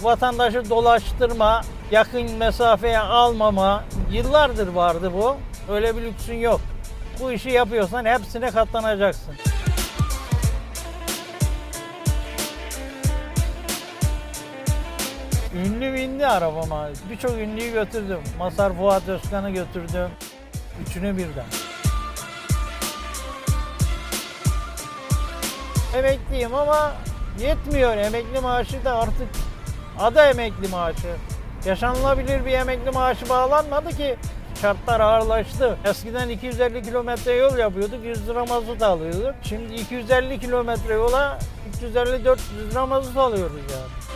vatandaşı dolaştırma, yakın mesafeye almama yıllardır vardı bu. Öyle bir lüksün yok. Bu işi yapıyorsan hepsine katlanacaksın. Ünlü bindi arabama. Birçok ünlüyü götürdüm. Masar Fuat Özkan'ı götürdüm. Üçünü birden. Emekliyim ama yetmiyor. Emekli maaşı da artık adı emekli maaşı. Yaşanılabilir bir emekli maaşı bağlanmadı ki şartlar ağırlaştı. Eskiden 250 kilometre yol yapıyorduk, 100 lira mazot alıyorduk. Şimdi 250 kilometre yola 350-400 lira mazot alıyoruz yani.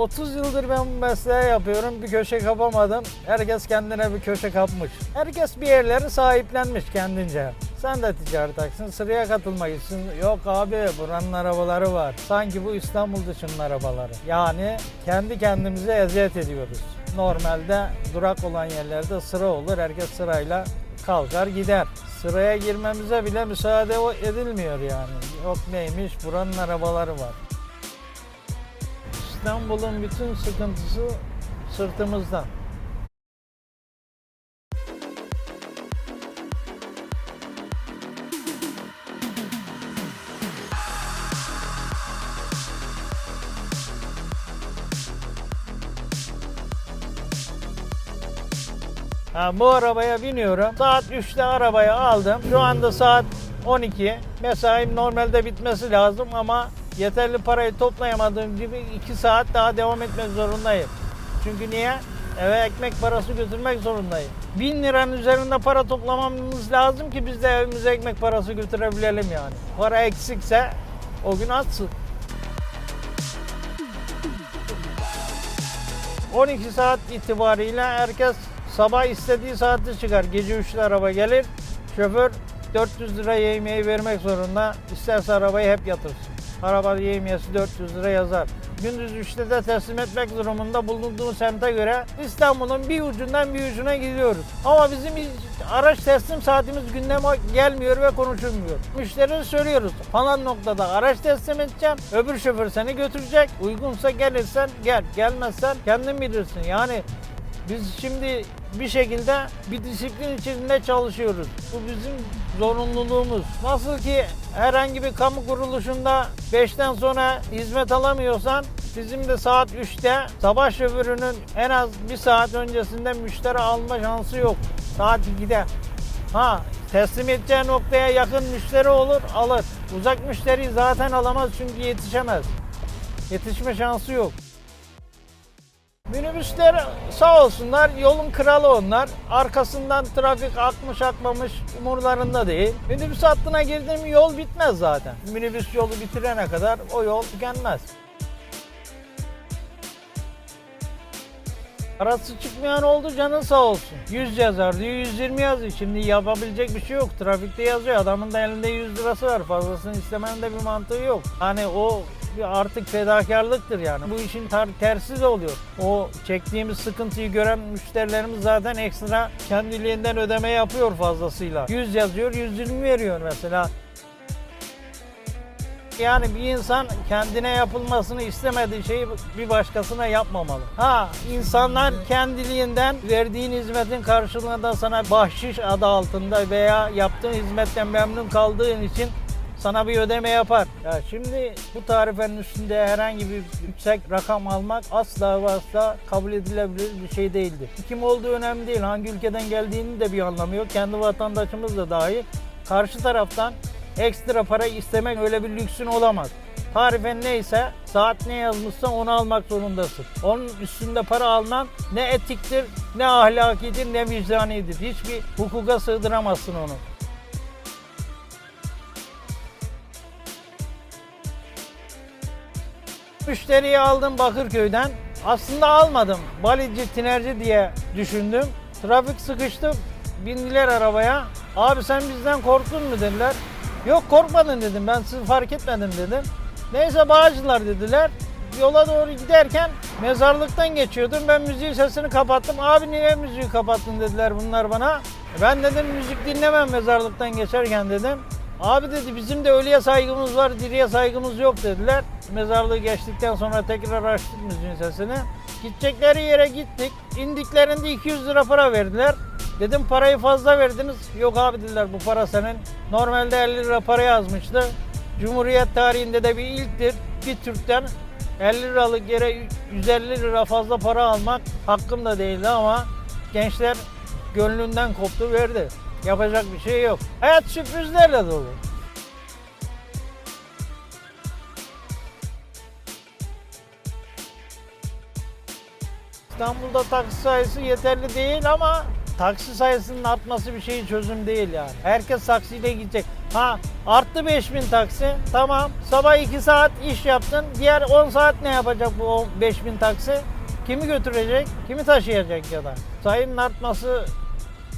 30 yıldır ben bu mesleği yapıyorum. Bir köşe kapamadım. Herkes kendine bir köşe kapmış. Herkes bir yerleri sahiplenmiş kendince. Sen de ticaret aksın, sıraya katılmak için. Yok abi buranın arabaları var. Sanki bu İstanbul dışının arabaları. Yani kendi kendimize eziyet ediyoruz. Normalde durak olan yerlerde sıra olur. Herkes sırayla kalkar gider. Sıraya girmemize bile müsaade edilmiyor yani. Yok neymiş buranın arabaları var. İstanbul'un bütün sıkıntısı sırtımızda. Ha, bu arabaya biniyorum. Saat 3'te arabayı aldım. Şu anda saat 12. Mesaim normalde bitmesi lazım ama yeterli parayı toplayamadığım gibi 2 saat daha devam etmek zorundayım. Çünkü niye? Eve ekmek parası götürmek zorundayım. 1000 liranın üzerinde para toplamamız lazım ki biz de evimize ekmek parası götürebilelim yani. Para eksikse o gün atsın. 12 saat itibariyle herkes sabah istediği saatte çıkar. Gece 3'te araba gelir. Şoför 400 lira yemeği vermek zorunda. İsterse arabayı hep yatırsın. Araba yemiyesi 400 lira yazar. Gündüz 3'te de teslim etmek durumunda bulunduğu semte göre İstanbul'un bir ucundan bir ucuna gidiyoruz. Ama bizim araç teslim saatimiz gündeme gelmiyor ve konuşulmuyor. Müşteriye söylüyoruz. Falan noktada araç teslim edeceğim. Öbür şoför seni götürecek. Uygunsa gelirsen gel. Gelmezsen kendin bilirsin. Yani biz şimdi bir şekilde bir disiplin içinde çalışıyoruz. Bu bizim zorunluluğumuz. Nasıl ki herhangi bir kamu kuruluşunda 5'ten sonra hizmet alamıyorsan bizim de saat 3'te sabah şoförünün en az bir saat öncesinde müşteri alma şansı yok. Saat 2'de. Ha teslim edeceği noktaya yakın müşteri olur alır. Uzak müşteri zaten alamaz çünkü yetişemez. Yetişme şansı yok. Minibüsler sağ olsunlar yolun kralı onlar. Arkasından trafik akmış akmamış umurlarında değil. Minibüs hattına girdiğim yol bitmez zaten. Minibüs yolu bitirene kadar o yol tükenmez. Parası çıkmayan oldu canın sağ olsun. 100 yazar diyor 120 yazıyor. Şimdi yapabilecek bir şey yok. Trafikte yazıyor. Adamın da elinde 100 lirası var. Fazlasını istemenin de bir mantığı yok. Hani o bir artık fedakarlıktır yani. Bu işin tersi de oluyor. O çektiğimiz sıkıntıyı gören müşterilerimiz zaten ekstra kendiliğinden ödeme yapıyor fazlasıyla. 100 yazıyor 120 veriyor mesela. Yani bir insan kendine yapılmasını istemediği şeyi bir başkasına yapmamalı. Ha insanlar kendiliğinden verdiğin hizmetin karşılığında sana bahşiş adı altında veya yaptığın hizmetten memnun kaldığın için sana bir ödeme yapar. Ya şimdi bu tarifenin üstünde herhangi bir yüksek rakam almak asla ve asla kabul edilebilir bir şey değildir. Kim olduğu önemli değil. Hangi ülkeden geldiğini de bir anlamı yok. Kendi vatandaşımız da dahi karşı taraftan ekstra para istemek öyle bir lüksün olamaz. Tarifen neyse, saat ne yazmışsa onu almak zorundasın. Onun üstünde para alman ne etiktir, ne ahlakidir, ne vicdanidir. Hiçbir hukuka sığdıramazsın onu. Müşteriyi aldım Bakırköy'den. Aslında almadım. Balici, tinerci diye düşündüm. Trafik sıkıştı. Bindiler arabaya. Abi sen bizden korktun mu dediler. Yok korkmadın dedim. Ben sizi fark etmedim dedim. Neyse bağcılar dediler. Yola doğru giderken mezarlıktan geçiyordum. Ben müziğin sesini kapattım. Abi niye müziği kapattın dediler bunlar bana. Ben dedim müzik dinlemem mezarlıktan geçerken dedim. Abi dedi bizim de ölüye saygımız var, diriye saygımız yok dediler. Mezarlığı geçtikten sonra tekrar açtık müziğin sesini. Gidecekleri yere gittik. İndiklerinde 200 lira para verdiler. Dedim parayı fazla verdiniz. Yok abi dediler bu para senin. Normalde 50 lira para yazmıştı. Cumhuriyet tarihinde de bir ilktir. Bir Türk'ten 50 liralık yere 150 lira fazla para almak hakkım da değildi ama gençler gönlünden koptu verdi. Yapacak bir şey yok. Hayat sürprizlerle dolu. İstanbul'da taksi sayısı yeterli değil ama taksi sayısının artması bir şeyin çözüm değil yani. Herkes taksiyle gidecek. Ha arttı 5000 taksi. Tamam. Sabah 2 saat iş yaptın. Diğer 10 saat ne yapacak bu 10 5000 taksi? Kimi götürecek? Kimi taşıyacak ya da? Sayının artması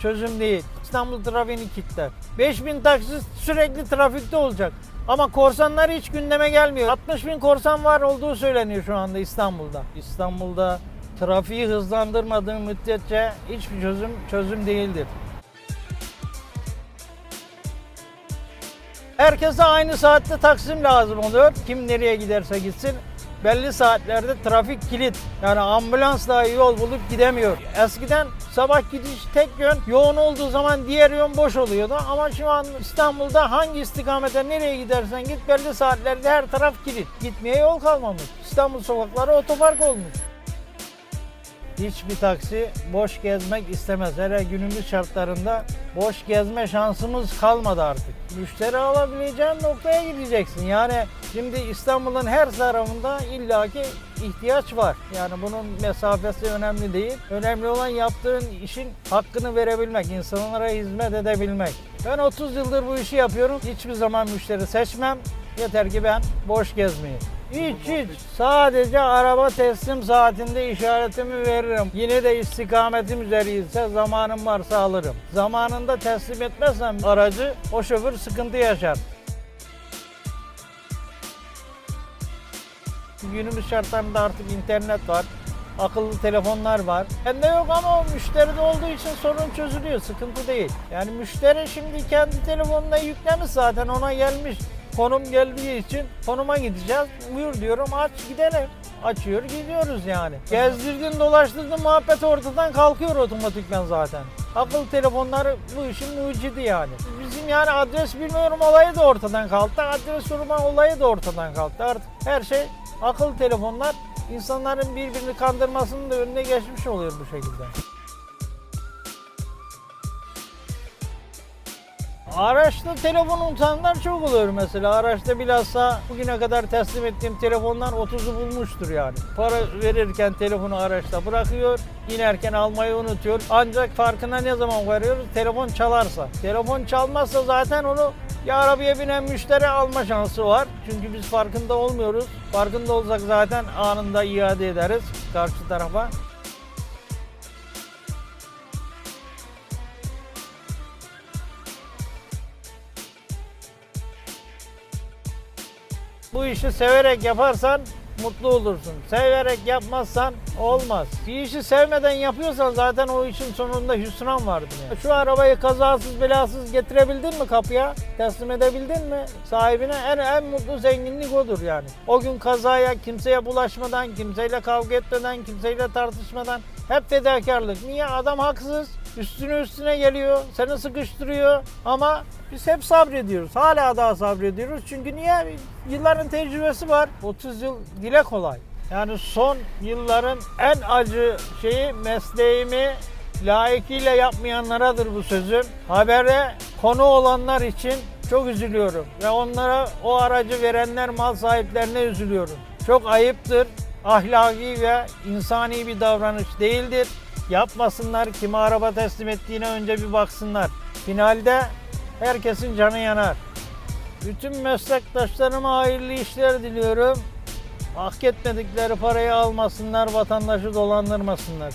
çözüm değil. İstanbul trafiğini kilitler. 5000 taksi sürekli trafikte olacak. Ama korsanlar hiç gündeme gelmiyor. 60 bin korsan var olduğu söyleniyor şu anda İstanbul'da. İstanbul'da trafiği hızlandırmadığın müddetçe hiçbir çözüm çözüm değildir. Herkese aynı saatte taksim lazım oluyor. Kim nereye giderse gitsin. Belli saatlerde trafik kilit. Yani ambulans dahi yol bulup gidemiyor. Eskiden sabah gidiş tek yön, yoğun olduğu zaman diğer yön boş oluyordu. Ama şu an İstanbul'da hangi istikamete nereye gidersen git belli saatlerde her taraf kilit. Gitmeye yol kalmamış. İstanbul sokakları otopark olmuş. Hiçbir taksi boş gezmek istemez. Hele günümüz şartlarında boş gezme şansımız kalmadı artık. Müşteri alabileceğin noktaya gideceksin. Yani şimdi İstanbul'un her tarafında illaki ihtiyaç var. Yani bunun mesafesi önemli değil. Önemli olan yaptığın işin hakkını verebilmek, insanlara hizmet edebilmek. Ben 30 yıldır bu işi yapıyorum. Hiçbir zaman müşteri seçmem. Yeter ki ben boş gezmeyeyim. Hiç hiç. Sadece araba teslim saatinde işaretimi veririm. Yine de istikametim üzeriyse zamanım varsa alırım. Zamanında teslim etmezsem aracı o şoför sıkıntı yaşar. Günümüz şartlarında artık internet var. Akıllı telefonlar var. Bende yok ama o müşteride olduğu için sorun çözülüyor. Sıkıntı değil. Yani müşteri şimdi kendi telefonuna yüklemiş zaten ona gelmiş. Konum geldiği için konuma gideceğiz. Buyur diyorum aç gidelim. Açıyor gidiyoruz yani. Gezdirdin dolaştırdın muhabbet ortadan kalkıyor otomatikman zaten. Akıllı telefonları bu işin mucidi yani. Bizim yani adres bilmiyorum olayı da ortadan kalktı. Adres sorma olayı da ortadan kalktı. Artık her şey akıllı telefonlar insanların birbirini kandırmasının da önüne geçmiş oluyor bu şekilde. Araçta telefon unutanlar çok oluyor mesela. Araçta bilhassa bugüne kadar teslim ettiğim telefonlar 30'u bulmuştur yani. Para verirken telefonu araçta bırakıyor, inerken almayı unutuyor. Ancak farkına ne zaman varıyoruz? Telefon çalarsa. Telefon çalmazsa zaten onu ya arabaya binen müşteri alma şansı var. Çünkü biz farkında olmuyoruz. Farkında olsak zaten anında iade ederiz karşı tarafa. Bu işi severek yaparsan mutlu olursun. Severek yapmazsan olmaz. Bir işi sevmeden yapıyorsan zaten o işin sonunda hüsran vardır. Yani. Şu arabayı kazasız belasız getirebildin mi kapıya? Teslim edebildin mi? Sahibine en, en mutlu zenginlik odur yani. O gün kazaya kimseye bulaşmadan, kimseyle kavga etmeden, kimseyle tartışmadan hep fedakarlık. Niye? Adam haksız. Üstüne üstüne geliyor, seni sıkıştırıyor ama biz hep sabrediyoruz. Hala daha sabrediyoruz. Çünkü niye? Yılların tecrübesi var. 30 yıl dile kolay. Yani son yılların en acı şeyi mesleğimi layıkıyla yapmayanlaradır bu sözüm. Habere konu olanlar için çok üzülüyorum. Ve onlara o aracı verenler mal sahiplerine üzülüyorum. Çok ayıptır. Ahlaki ve insani bir davranış değildir. Yapmasınlar. Kime araba teslim ettiğine önce bir baksınlar. Finalde herkesin canı yanar. Bütün meslektaşlarıma hayırlı işler diliyorum. Hak etmedikleri parayı almasınlar, vatandaşı dolandırmasınlar.